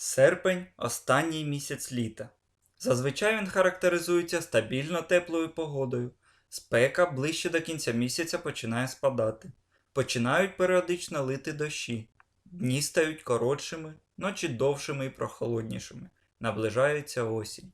Серпень останній місяць літа. Зазвичай він характеризується стабільно теплою погодою. Спека ближче до кінця місяця починає спадати. Починають періодично лити дощі. Дні стають коротшими, ночі довшими і прохолоднішими. Наближається осінь.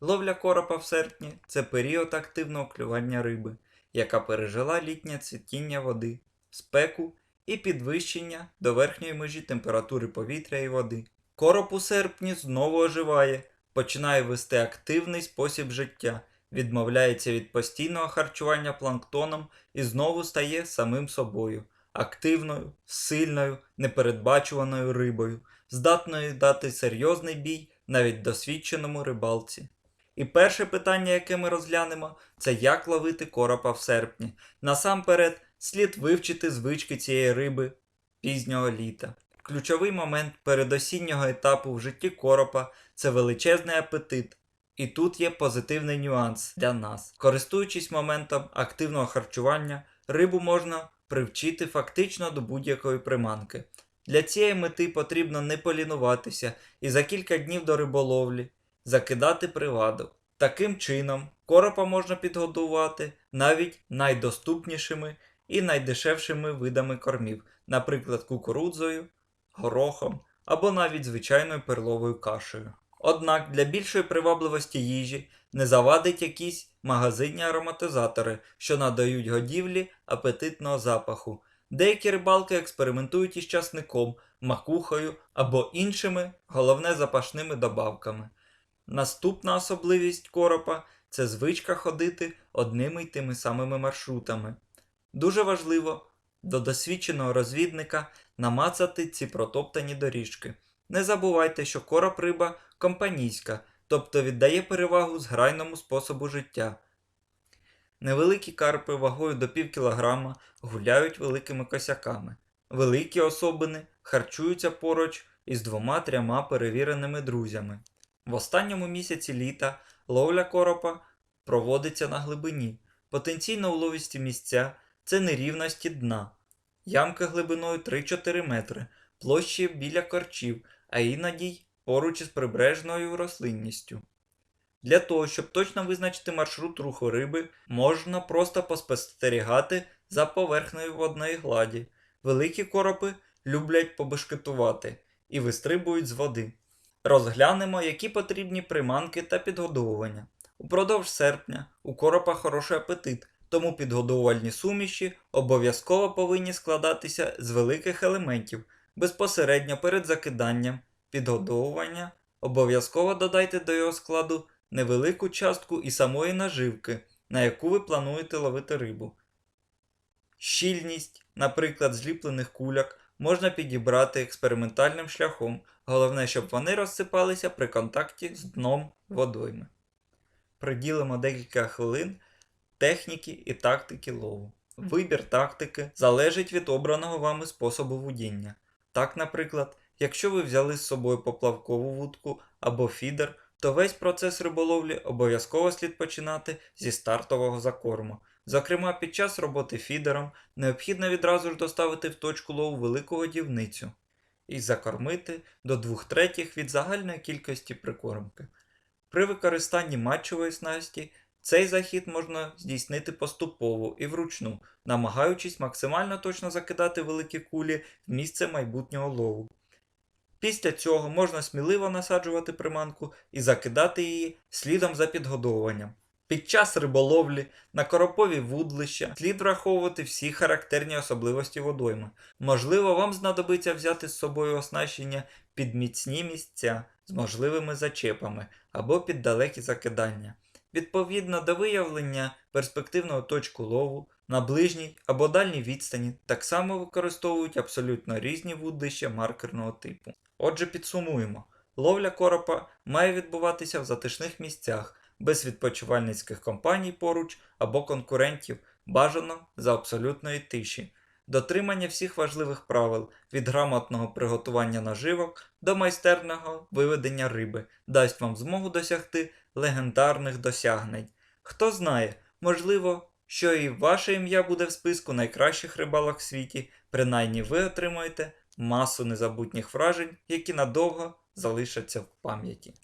Ловля коропа в серпні це період активного клювання риби, яка пережила літнє цвітіння води, спеку і підвищення до верхньої межі температури повітря і води. Короб у серпні знову оживає, починає вести активний спосіб життя, відмовляється від постійного харчування планктоном і знову стає самим собою, активною, сильною, непередбачуваною рибою, здатною дати серйозний бій навіть досвідченому рибалці. І перше питання, яке ми розглянемо, це як ловити коропа в серпні. Насамперед, слід вивчити звички цієї риби пізнього літа. Ключовий момент передосіннього етапу в житті коропа це величезний апетит. І тут є позитивний нюанс для нас. Користуючись моментом активного харчування, рибу можна привчити фактично до будь-якої приманки. Для цієї мети потрібно не полінуватися і за кілька днів до риболовлі закидати приваду. Таким чином, коропа можна підгодувати навіть найдоступнішими і найдешевшими видами кормів, наприклад, кукурудзою, горохом або навіть звичайною перловою кашею. Однак для більшої привабливості їжі не завадить якісь магазинні ароматизатори, що надають годівлі апетитного запаху. Деякі рибалки експериментують із часником, макухою або іншими, головне запашними добавками. Наступна особливість коропа це звичка ходити одними й тими самими маршрутами. Дуже важливо до досвідченого розвідника намацати ці протоптані доріжки. Не забувайте, що короб риба компанійська, тобто віддає перевагу зграйному способу життя. Невеликі карпи вагою до пів кілограма гуляють великими косяками. Великі особини харчуються поруч із двома-трьома перевіреними друзями. В останньому місяці літа ловля коропа проводиться на глибині. Потенційно уловісті місця це нерівності дна, ямки глибиною 3-4 метри, площі біля корчів, а іноді поруч із прибережною рослинністю. Для того, щоб точно визначити маршрут руху риби, можна просто поспостерігати за поверхнею водної гладі. Великі коропи люблять побешкетувати і вистрибують з води. Розглянемо, які потрібні приманки та підгодовування. Упродовж серпня у коропа хороший апетит, тому підгодовувальні суміші обов'язково повинні складатися з великих елементів. Безпосередньо перед закиданням підгодовування обов'язково додайте до його складу невелику частку і самої наживки, на яку ви плануєте ловити рибу. Щільність, наприклад, зліплених куляк, можна підібрати експериментальним шляхом, головне, щоб вони розсипалися при контакті з дном водойми. Приділимо декілька хвилин техніки і тактики лову. Вибір тактики залежить від обраного вами способу водіння. Так, наприклад, якщо ви взяли з собою поплавкову вудку або фідер, то весь процес риболовлі обов'язково слід починати зі стартового закорму. Зокрема, під час роботи фідером необхідно відразу ж доставити в точку лову велику годівницю і закормити до 2 третіх від загальної кількості прикормки. При використанні матчової снасті цей захід можна здійснити поступово і вручну, намагаючись максимально точно закидати великі кулі в місце майбутнього лову. Після цього можна сміливо насаджувати приманку і закидати її слідом за підгодовуванням. Під час риболовлі на коропові вудлища слід враховувати всі характерні особливості водойми. Можливо, вам знадобиться взяти з собою оснащення під міцні місця з можливими зачепами або під далекі закидання. Відповідно до виявлення перспективного точку лову на ближній або дальній відстані так само використовують абсолютно різні вудлища маркерного типу. Отже, підсумуємо: ловля коропа має відбуватися в затишних місцях, без відпочивальницьких компаній поруч або конкурентів, бажано за абсолютної тиші. Дотримання всіх важливих правил від грамотного приготування наживок до майстерного виведення риби дасть вам змогу досягти легендарних досягнень. Хто знає, можливо, що і ваше ім'я буде в списку найкращих рибалок в світі, принаймні ви отримаєте масу незабутніх вражень, які надовго залишаться в пам'яті.